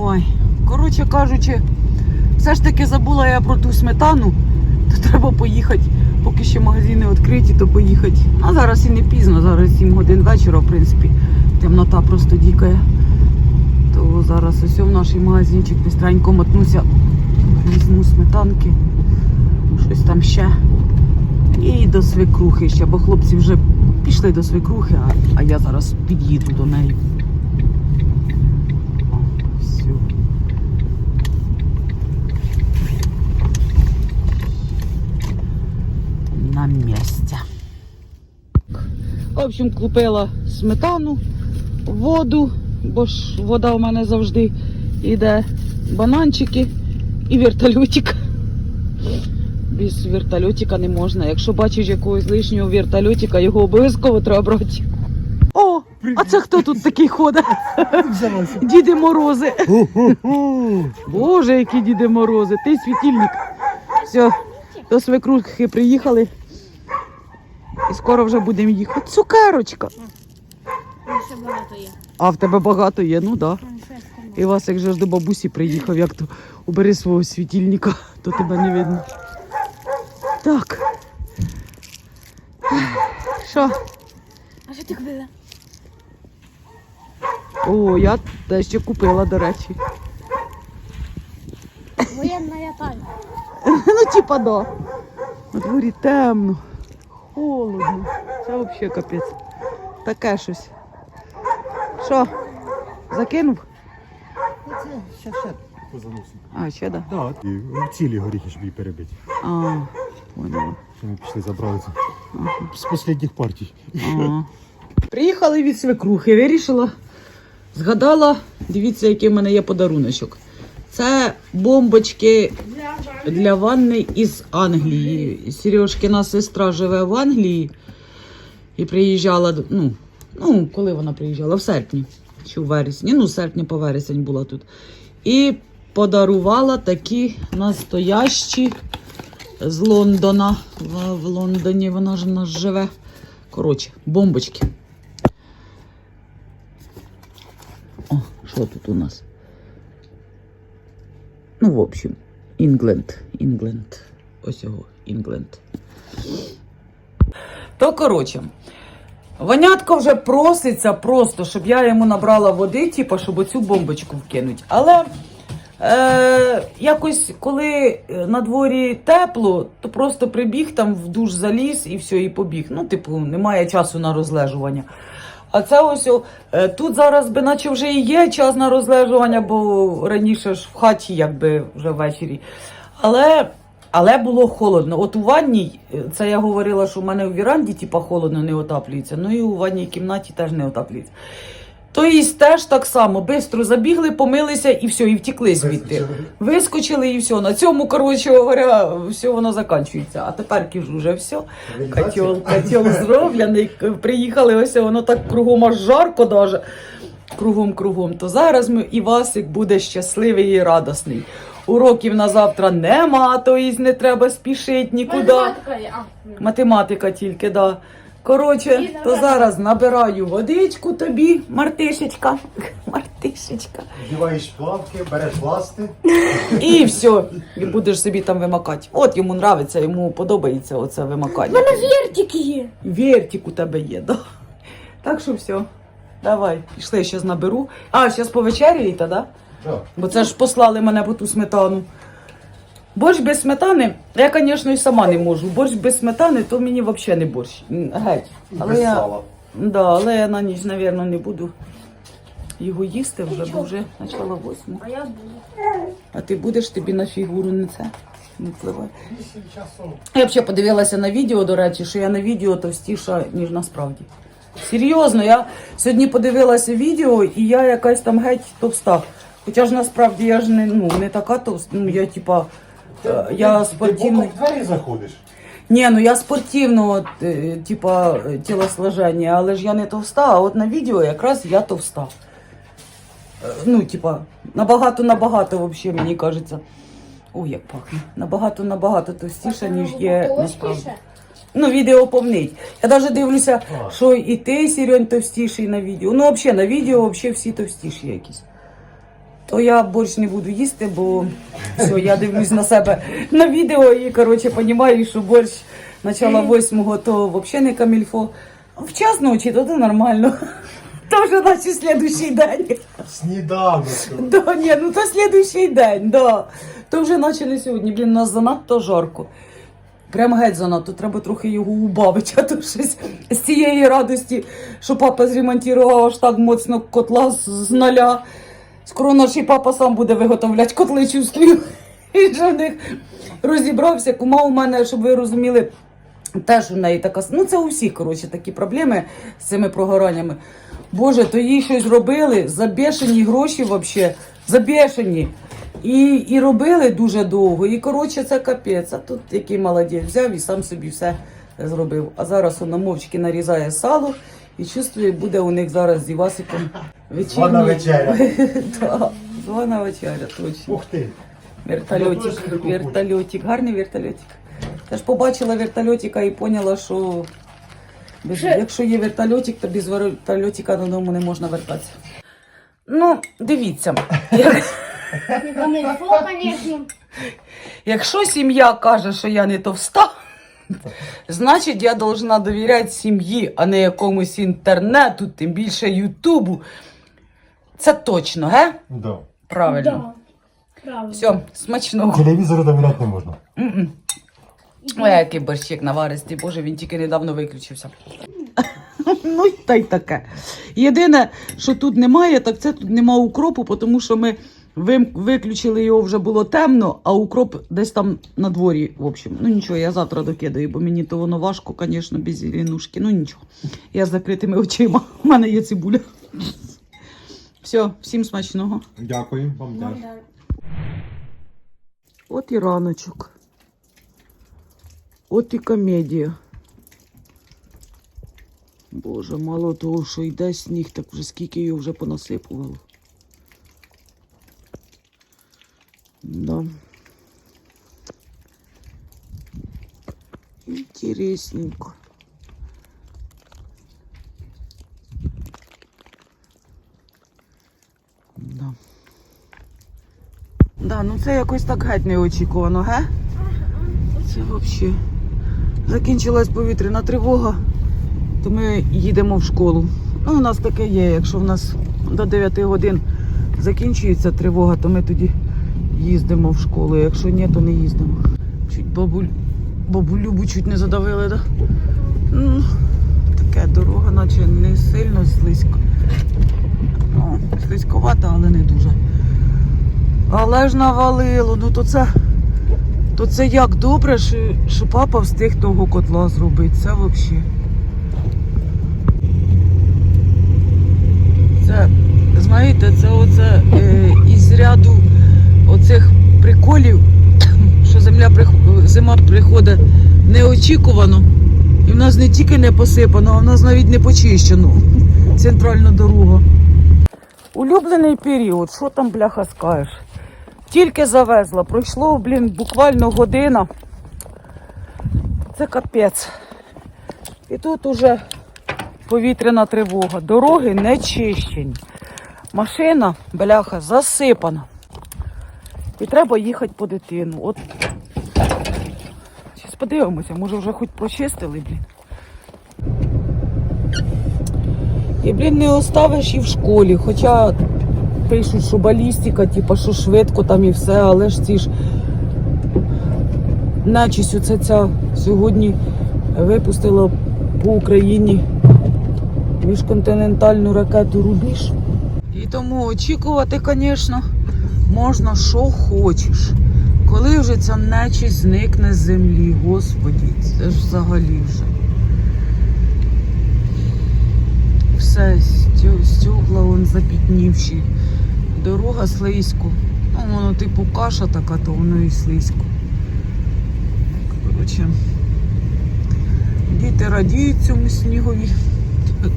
Ой, коротше кажучи, все ж таки забула я про ту сметану, то треба поїхати. Поки ще магазини відкриті, то поїхати. А зараз і не пізно, зараз 7 годин вечора, в принципі, темнота просто дікає. То зараз ось в наш магазинчик бистренько мотнуся, візьму сметанки, щось там ще. І до свекрухи ще, бо хлопці вже пішли до свекрухи, а, а я зараз під'їду до неї. О, все. На місці. В общем, купила сметану, воду, бо ж вода у мене завжди йде, бананчики і вертольотик. Без вертольотика не можна. Якщо бачиш якогось лишнього вертольотика, його обов'язково треба брати. О, а це хто тут такий ходить? Діди Морози. Боже, які діди Морози. Ти світильник. Все, до свекрухи приїхали. І скоро вже будемо їхати. Цукерочка. Ще багато є. А в тебе багато є, ну так. Да. І Васик же ж до бабусі приїхав, як то убери свого світильника, то тебе не видно. Так. Що? А що ти купила? О, я дещо купила, до речі. Воєнна тайна. Ну, типа, да. На дворі темно, холодно. Це взагалі капець. Таке щось. Що? Закинув? Ще ще позаносимо. А, ще да. Да, і цілі горіхи, щоб її перебити. А, поняла. Що ми пішли забрали це. З останніх партій. Ага. Приїхали від свекрухи, вирішила, згадала, дивіться, який в мене є подаруночок. Це бомбочки для ванни із Англії. Сережкина сестра живе в Англії і приїжджала, ну, ну, коли вона приїжджала? В серпні чи в вересні. Ну, серпня по вересень була тут. І подарувала такі настоящі з Лондона. В, в Лондоні вона ж у нас живе. Коротше, бомбочки. О, що тут у нас? Ну, в общем, Інгленд. Інгленд. Ось його, Інгленд. То, коротше, Ванятко вже проситься просто, щоб я йому набрала води, типу, щоб оцю бомбочку вкинуть. Але е, якось, коли е, на дворі тепло, то просто прибіг там в душ заліз і все, і побіг. Ну, типу, немає часу на розлежування. А це ось е, тут зараз би наче вже і є час на розлежування, бо раніше ж в хаті, якби вже ввечері. Але, але було холодно. От у ванній, е, це я говорила, що в мене в віранді типа холодно не отаплюється. Ну і у ванній кімнаті теж не отаплюється. То і теж так само, бистро забігли, помилися і все, і втікли звідти. Вискочили і все. На цьому, коротше говоря, все воно закінчується. А тепер кажу, вже все. Котел, котел зроблений. Приїхали, ось воно так кругом аж жарко даже. Кругом, кругом. То зараз ми, і Васик буде щасливий і радісний. Уроків на завтра нема, то й не треба спішити нікуди. Математика є. Математика тільки, да. Коротше, то зараз набираю водичку тобі, Мартишечка. Мартишечка. Вдіваєш плавки, береш ласти. І все, і будеш собі там вимакати. От йому нравиться, йому подобається оце вимакання. У мене вертики є. Вертик у тебе є, да? Так що все. Давай, пішли, зараз наберу. А, зараз повечеряєте, да? Так. Бо це ж послали мене по ту сметану. Борщ без сметани, я, звісно, і сама не можу. Борщ без сметани, то мені взагалі не борщ. Геть. Але Без я, сала. да, але я на ніч, мабуть, не буду його їсти вже, бо вже почала восьму. А я буду. А ти будеш тобі на фігуру не це не впливає. Я взагалі подивилася на відео, до речі, що я на відео товстіша, ніж насправді. Серйозно, я сьогодні подивилася відео, і я якась там геть товста. Хоча ж насправді я ж не, ну, не така товста, ну я типа. Е, Я спортивний. Ти в двері заходиш. Ні, ну я спортивного е, типа е, тілосложення, але ж я не товста, а от на відео якраз я товста. Е, Ну, типа, набагато набагато, вообще, мені кажеться. Ой, як пахне. Набагато набагато товстіше, ніж є насправді. Ну, відео повнить. Я навіть дивлюся, що і ти, Сірень, товстіший на відео. Ну, взагалі, на відео взагалі всі товстіші якісь. То я борщ не буду їсти, бо все, я дивлюсь на себе на відео і коротше розумію, що борщ начала восьмого, то взагалі не камільфо. В час ночі, то, нормально. То вже наче слідущий день. Сніданок. Да, ні, ну то слідущий день, да. То вже наче не сьогодні, блін, у нас занадто жарко. Прям геть занадто, треба трохи його убавити, а то щось з цієї радості, що папа зремонтував аж так моцно котла з нуля. Скоро наш і папа сам буде виготовляти котли, чувствую. І що в них розібрався. Кума у мене, щоб ви розуміли, теж у неї така. Ну, це у всіх, коротше, такі проблеми з цими прогораннями. Боже, то їй щось робили забешені гроші взагалі, забешені. І, і робили дуже довго. І коротше, це капець. А тут який молодець взяв і сам собі все зробив. А зараз вона мовчки нарізає сало і чувствує, буде у них зараз з Івасиком. Звана вечеря. Так, звана вечеря, точно. Ух ти. Вертольотик, вертольотик, гарний вертольотик. Я ж побачила вертольотика і поняла, що без, якщо є вертольотик, то без вертольотика додому не можна вертатися. Ну, дивіться, якщо сім'я каже, що я не товста, значить я должна довіряти сім'ї, а не якомусь інтернету, тим більше Ютубу. Це точно, ге? Да. Правильно. Да. Правильно. Все, смачного. Телевізору довіряти не можна. М-м. Ой, який борщик наваристий, боже, він тільки недавно виключився. ну й та й таке. Єдине, що тут немає, так це тут нема укропу, тому що ми вим- виключили його вже було темно, а укроп десь там на дворі. В общем, ну нічого, я завтра докидаю, бо мені то воно важко, звісно, без зеленушки. Ну нічого. Я з закритими очима. У мене є цибуля. Все, всім смачного. Дякую вам теж. От і раночок. От і комедія. Боже, мало того, що йде сніг, так вже скільки його вже понасипувало. Да. Інтересненько. Ну це якось так геть неочікувано, ге? Це взагалі. Закінчилась повітряна тривога, то ми їдемо в школу. Ну, у нас таке є, якщо в нас до 9 годин закінчується тривога, то ми тоді їздимо в школу. Якщо ні, то не їздимо. Чуть бабуль, бабулю Любу чуть не задавили, да? Ну, таке дорога, наче не сильно слизько. Ну, слизьковата, але не дуже. Але ж навалило, ну то це. То це як добре, що, що папа встиг того котла зробити. Це взагалі. Це, знаєте, це оце е, із ряду оцих приколів, що земля зима приходить неочікувано. І в нас не тільки не посипано, а в нас навіть не почищено. Центральна дорога. Улюблений період, що там бляха скажеш? Тільки завезла, пройшло, блін, буквально година. Це капець. І тут уже повітряна тривога. Дороги не чищені. Машина, бляха, засипана. І треба їхати по дитину. От. Зараз подивимося, може вже хоч прочистили, блін. І, блін, не оставиш і в школі. Хоча пишуть, що балістика, типу, що швидко там і все, але ж ці ж начість оце ця сьогодні випустила по Україні міжконтинентальну ракету Рубіж. І тому очікувати, звісно, можна що хочеш. Коли вже ця нечість зникне з землі, господі, це ж взагалі вже. Все, стекла вон запітнівші. Дорога слизько. Ну, воно типу каша така, то воно і слизько. Коротше, діти радіють цьому снігові.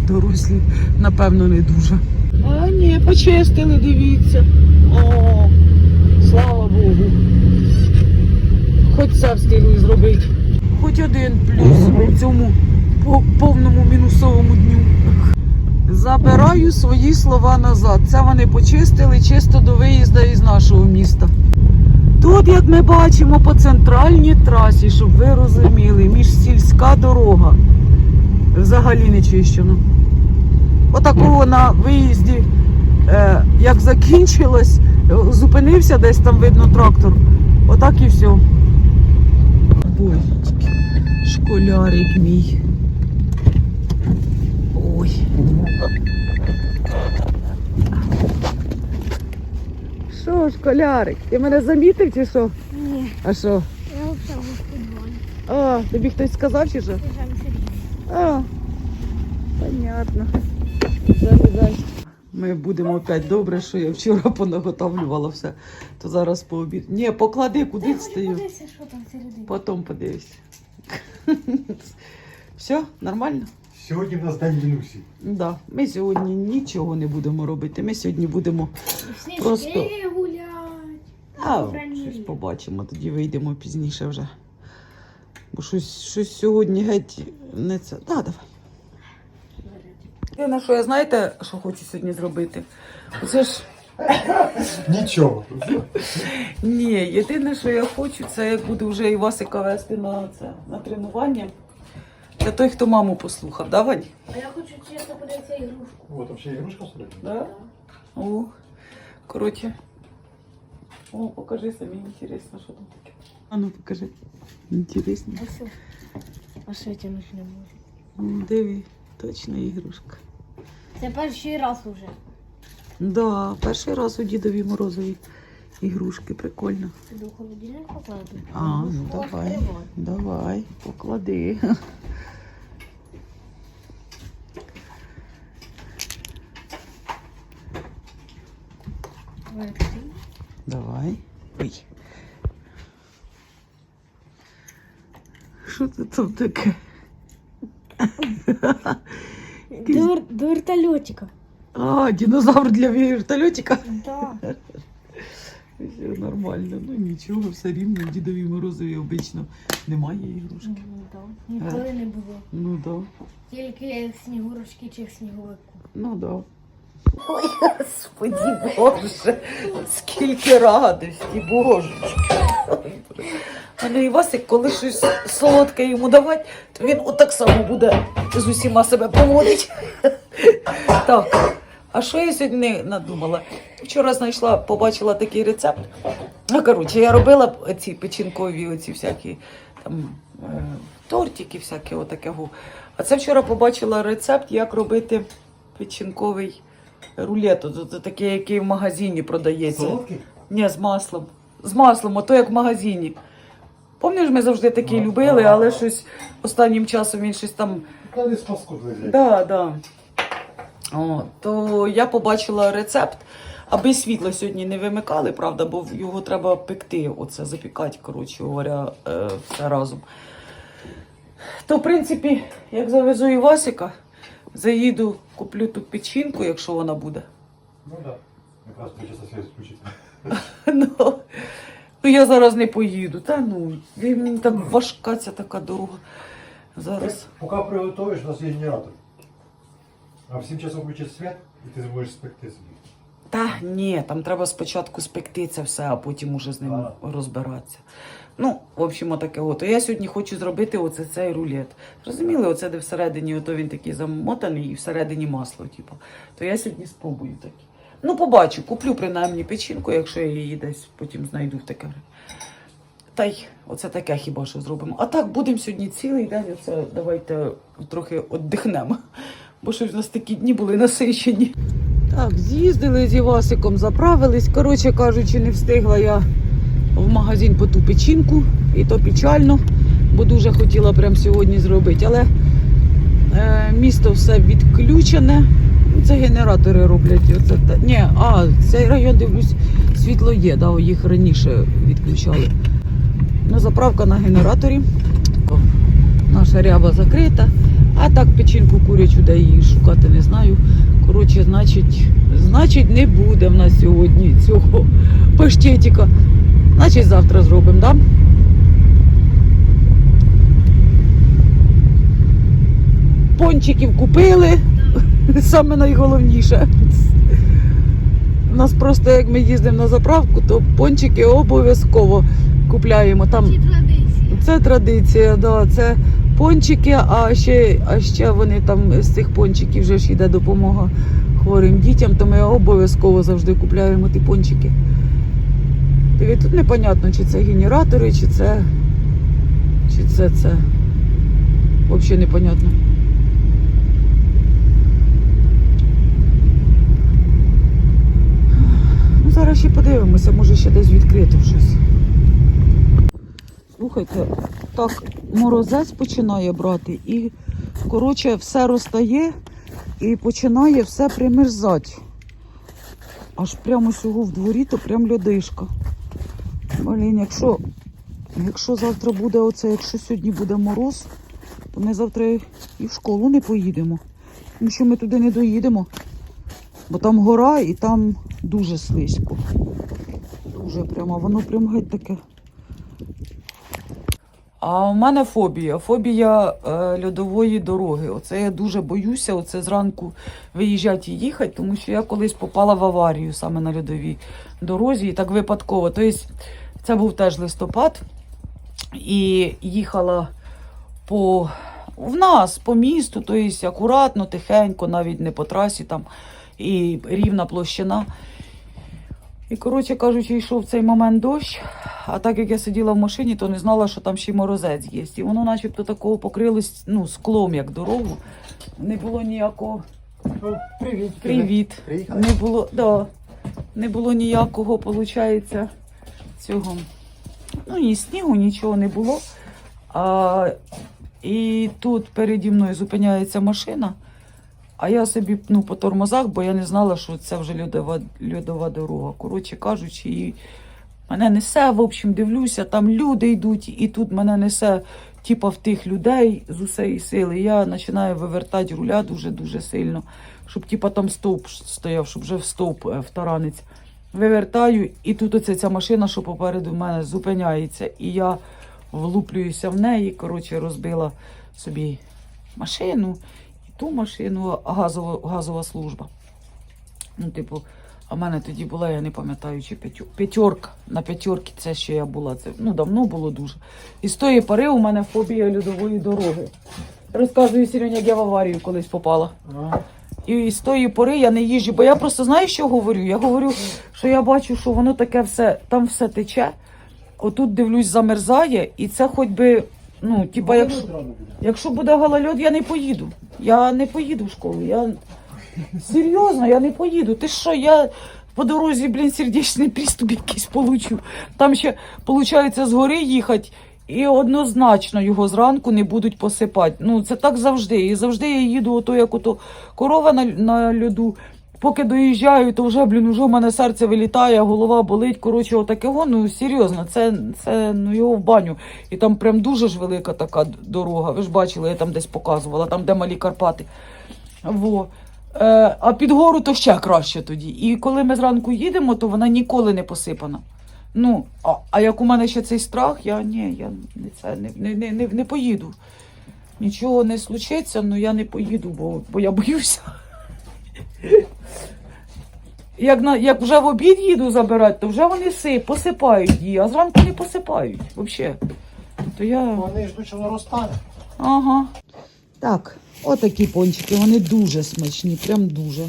Дорослі, напевно, не дуже. А ні, почистили, дивіться. О, слава Богу. Хоч це встигли зробити. Хоч один плюс у цьому повному мінусовому дню. Забираю свої слова назад. Це вони почистили чисто до виїзду із нашого міста. Тут, як ми бачимо, по центральній трасі, щоб ви розуміли, міжсільська дорога. Взагалі не чищено. Отакого на виїзді, е, як закінчилось, зупинився десь там видно трактор. Отак і все. Божечки, школярик мій. Ой. Що, школярик, ти мене замітив чи що? Ні, А що? я взагалі в футболі. А, тобі хтось сказав чи що? Ж. А, понятно. Ми будемо опять добре, що я вчора понаготовлювала все. То зараз по обід. Ні, поклади, куди стою. Потім подивишся. Все, нормально? Сьогодні в нас день Лінусі. Да. Ми сьогодні нічого не будемо робити. Ми сьогодні будемо. Сніжки Просто- гулять. А, По щось побачимо, тоді вийдемо пізніше вже. Бо щось, щось сьогодні геть не це. Да, давай. Єдине, що я знаєте, що хочу сьогодні зробити? Оце ж Нічого. ні, єдине, що я хочу, це як буду вже Івасика вести на це на тренування. Це той, хто маму послухав, да, Вань? А я хочу чесно подивитися ігрушку. О, там ще ігрушка всередині. Да? О, коротше. О, покажи самі, інтересно, що там таке. А ну покажи. Інтересно. А що? А що я тягнути не можу? М, Диви, точно ігрушка. Це перший раз уже. Да, перший раз у дідові морозові ігрушки, прикольно. До холодильника покладу. А, ну давай, давай, поклади. Давай. Ой. Що це там таке? До, до вертольотика. А, динозавр для вертольотика. Да. Все нормально, ну нічого, все рівно в дідовій морозові обично немає ігрушки. Ну, да. Ніколи не було. Ну да, Тільки снігурочки чи сніговику. ну да. Ой, господі Боже, скільки радості, божечки. А ну Івасик, коли щось солодке йому давати, то він отак само буде з усіма себе поводить. Так, а що я сьогодні надумала? Вчора знайшла, побачила такий рецепт. Ну, коротше, я робила ці печінкові, оці всякі там е, тортики, всякі отакого. А це вчора побачила рецепт, як робити печінковий рулет. От Такий, який в магазині продається. Солодкий? Ні, з маслом. З маслом, ото як в магазині. Пам'ятаєш, ми завжди такі Ну, любили, але щось останнім часом він щось там. Та не з паскуд лежить. Да, да. О, то я побачила рецепт, аби світло сьогодні не вимикали, правда, бо його треба пекти, оце запікати, коротше говоря, е, все разом. То, в принципі, як завезу Івасика, заїду, куплю ту печінку, якщо вона буде. Ну так. Якраз причаса связь включиться. Ну, ну я зараз не поїду. Та ну, мені так важка ця така дорога. Зараз. Поки приготуєш, у нас є генератор. А в 7 часов включить світ, і ти зможеш спекти собі. Та ні, там треба спочатку спекти це все, а потім уже з ним Ага. розбиратися. Ну, в общем, таке от. Я сьогодні хочу зробити оце цей рулет. Розуміли, оце де всередині, ото він такий замотаний і всередині масло, типу. То я сьогодні спробую таке. Ну, побачу, куплю принаймні печінку, якщо я її десь потім знайду в таке. Та й оце таке хіба що зробимо. А так будемо сьогодні цілий день. Оце давайте трохи віддихнемо. Бо щось в нас такі дні були насичені. Так, з'їздили з Івасиком, заправились. Коротше кажучи, не встигла я в магазин по ту печінку, і то печально, бо дуже хотіла прямо сьогодні зробити. Але е, місто все відключене. Це генератори роблять. Оце, та- ні, а, цей район, дивлюсь, світло є, да, їх раніше відключали. Ну, заправка на генераторі. Наша ряба закрита. А так печінку курячу, де її шукати не знаю. Коротше, значить, значить, не буде в нас сьогодні цього паштетика. Значить, завтра зробимо, да? Пончиків купили. Саме найголовніше. У нас просто як ми їздимо на заправку, то пончики обов'язково купляємо. Там Ці традиції. це традиція, да, це пончики, а ще, а ще вони там з цих пончиків вже ж йде допомога хворим дітям, то ми обов'язково завжди купляємо ті пончики. Диви, тут непонятно, чи це генератори, чи це. Чи це це. Взагалі непонятно. Ну, зараз ще подивимося, може ще десь відкрито щось. Слухайте, так морозець починає брати і, коротше, все розтає і починає все примерзати. Аж прямо сього в дворі, то прям льодишка. Блін, якщо, якщо завтра буде оце, якщо сьогодні буде мороз, то ми завтра і в школу не поїдемо. Тому що ми туди не доїдемо. Бо там гора і там дуже слизько. Дуже прямо, воно прям геть таке. А у мене фобія. Фобія е, льодової дороги. Оце я дуже боюся. Оце зранку виїжджати і їхати, тому що я колись попала в аварію саме на льодовій дорозі, і так випадково. Тобто, це був теж листопад, і їхала по в нас по місту, тобто акуратно, тихенько, навіть не по трасі там і рівна площина. І, коротше кажучи, йшов в цей момент дощ, а так як я сиділа в машині, то не знала, що там ще й морозець є. І воно начебто такого покрилось ну, склом, як дорогу. Не було ніякого. Привіт. Привіт. Приїхали? Не було, да, не було ніякого, виходить, цього. Ну, ні снігу, нічого не було. А, і тут переді мною зупиняється машина, а я собі ну, по тормозах, бо я не знала, що це вже льодова, льодова дорога. Коротше кажучи, і мене несе, в общем, дивлюся, там люди йдуть, і тут мене несе типа в тих людей з усієї сили. Я починаю вивертати руля дуже-дуже сильно, щоб типа там стовп стояв, щоб вже в стовп е, втаранець. Вивертаю, і тут оця ця машина, що попереду мене зупиняється, і я влуплююся в неї. Коротше, розбила собі машину, ту машину, газова, газова служба. Ну, типу, а в мене тоді була, я не пам'ятаю, чи п'ятерка. На п'ятерці це ще я була. Це ну, давно було дуже. І з тої пори у мене фобія льодової дороги. Розказую Сірюня, як я в аварію колись попала. І з тої пори я не їжджу, бо я просто знаю, що говорю. Я говорю, що я бачу, що воно таке все, там все тече. Отут дивлюсь, замерзає, і це хоч би, ну, типа, якщо, якщо буде голольот, я не поїду. Я не поїду в школу. Я серйозно, я не поїду. Ти що, я по дорозі, блін, сердечний приступ якийсь получу. Там ще, виходить, з гори їхати. І однозначно його зранку не будуть посипати. Ну, це так завжди. І завжди я їду, ото як ото корова на, на льоду. Поки доїжджаю, то вже, блін, уже в мене серце вилітає, голова болить. Коротше, отаке, во, ну серйозно, це, це ну, його в баню. І там прям дуже ж велика така дорога. Ви ж бачили, я там десь показувала, там де малі Карпати. Во. Е, а під гору то ще краще тоді. І коли ми зранку їдемо, то вона ніколи не посипана. Ну, а, а як у мене ще цей страх, я ні, я не, це, не, не, не, не, поїду. Нічого не случиться, але я не поїду, бо, бо я боюся. Як, на, як вже в обід їду забирати, то вже вони сип, посипають її, а зранку не посипають взагалі. То я... Вони ждуть, що воно розтане. Ага. Так, отакі пончики, вони дуже смачні, прям дуже.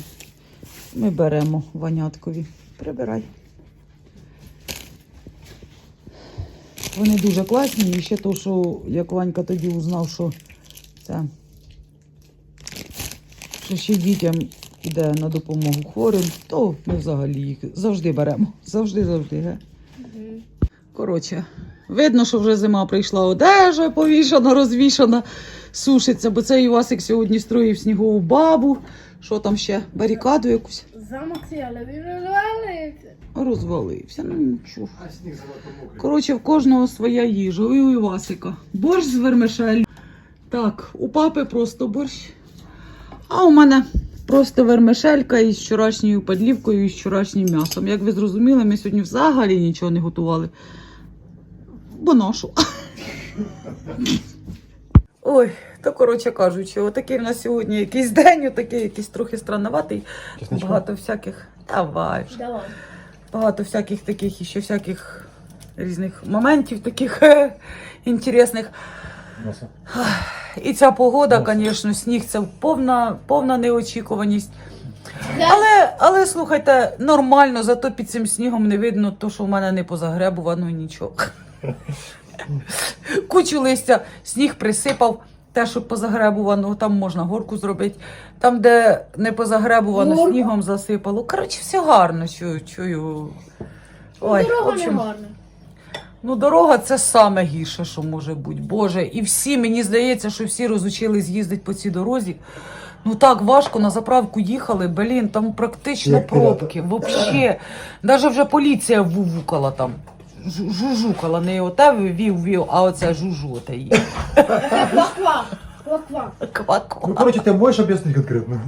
Ми беремо ваняткові. Прибирай. Вони дуже класні. І ще то, що як Ванька тоді узнав, що це що ще дітям іде на допомогу хворим, то ми взагалі їх завжди беремо. Завжди, завжди. Ге? Коротше, видно, що вже зима прийшла, одежа повішана, розвішана, сушиться, бо цей Івасик сьогодні строїв снігову бабу. Що там ще? Барикаду якусь Замок цей, але він розвалився. розвалився. Ну нічого. Коротше, в кожного своя їжа. І у Івасика. Борщ з вермишель. Так, у папи просто борщ. А у мене просто вермишелька із вчорашньою подлівкою і з вчорашнім м'ясом. Як ви зрозуміли, ми сьогодні взагалі нічого не готували. Бо ношу. Ой, то коротше кажучи, отакий в нас сьогодні якийсь день, отакий якийсь трохи странноватий. Багато всяких. Давай. вже. Давай. Багато всяких таких і ще всяких різних моментів, таких інтересних. І ця погода, Ну. звісно, сніг це повна, повна неочікуваність. Але, але слухайте, нормально, зато під цим снігом не видно, то, що в мене не позагребувано нічого. Кучу листя, сніг присипав. Те, що позагребувано, там можна горку зробити. Там, де не позагребувано, снігом засипало. Коротше, все гарно, чую. чую. Ой, в Дорога общем, не гарна. Ну, дорога це саме гірше, що може бути. Боже, і всі, мені здається, що всі розучились їздити по цій дорозі. Ну так важко на заправку їхали, блін, там практично Як пробки. Вообще. Навіть вже поліція вувукала там. Жужукала, не оте вів вів, а оце жужу оте її. Ква-ква. Ква-ква. Ну, Ква-ква. короче, ты можешь объяснить конкретно?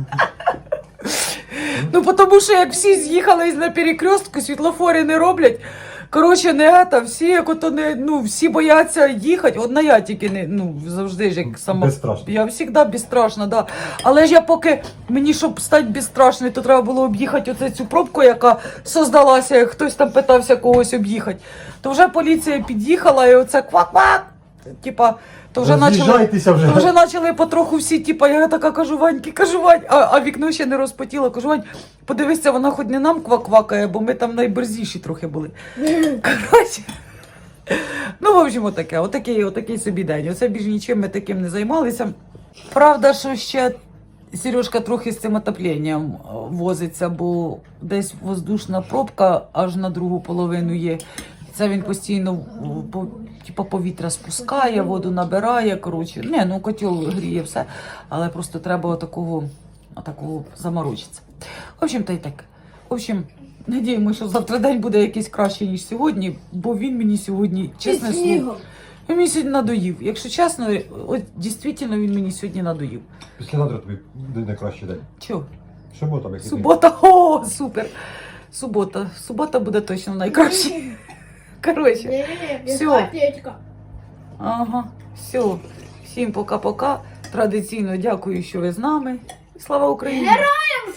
Ну, тому що як всі з'їхали на перекрестку, світлофори не роблять. Коротше, не це, всі як ото не, ну, всі бояться їхати. Одна я тільки не, ну, завжди ж як сама. Безстрашна. Я завжди безстрашна, да. Але ж я поки мені, щоб стати безстрашною, то треба було об'їхати оце цю пробку, яка создалася, як хтось там питався когось об'їхати. То вже поліція під'їхала і оце квак-квак. Типа, то вже почали. Роз'їжджайтеся вже. То вже почали потроху всі, типа, я така кажу, Ваньки, кажу, Вань, а, а вікно ще не розпотіло. Кажу, Вань, подивися, вона хоч не нам кваквакає, бо ми там найберзіші трохи були. Коротше. Ну, в общем, отаке, отакий, отакий собі день. Оце більш нічим ми таким не займалися. Правда, що ще Сережка трохи з цим отопленням е, возиться, бо десь воздушна пробка аж на другу половину є. Це він постійно в- по, типу, повітря спускає, воду набирає. Коротше, не, ну котел гріє все, але просто треба отакого, отакого заморочитися. В общем, та й так. В общем, надіємося, що завтра день буде якийсь кращий, ніж сьогодні, бо він мені сьогодні, чесне слово, він мені сьогодні надоїв. Якщо чесно, от дійсно він мені сьогодні надоїв. Післязавтра тобі буде найкращий день. Чого? Субота, Субота, о, супер. Субота. Субота буде точно найкраще. Коротше, Атлетика. ага, все. Всім пока-пока. Традиційно дякую, що ви з нами. Слава Україні! Героям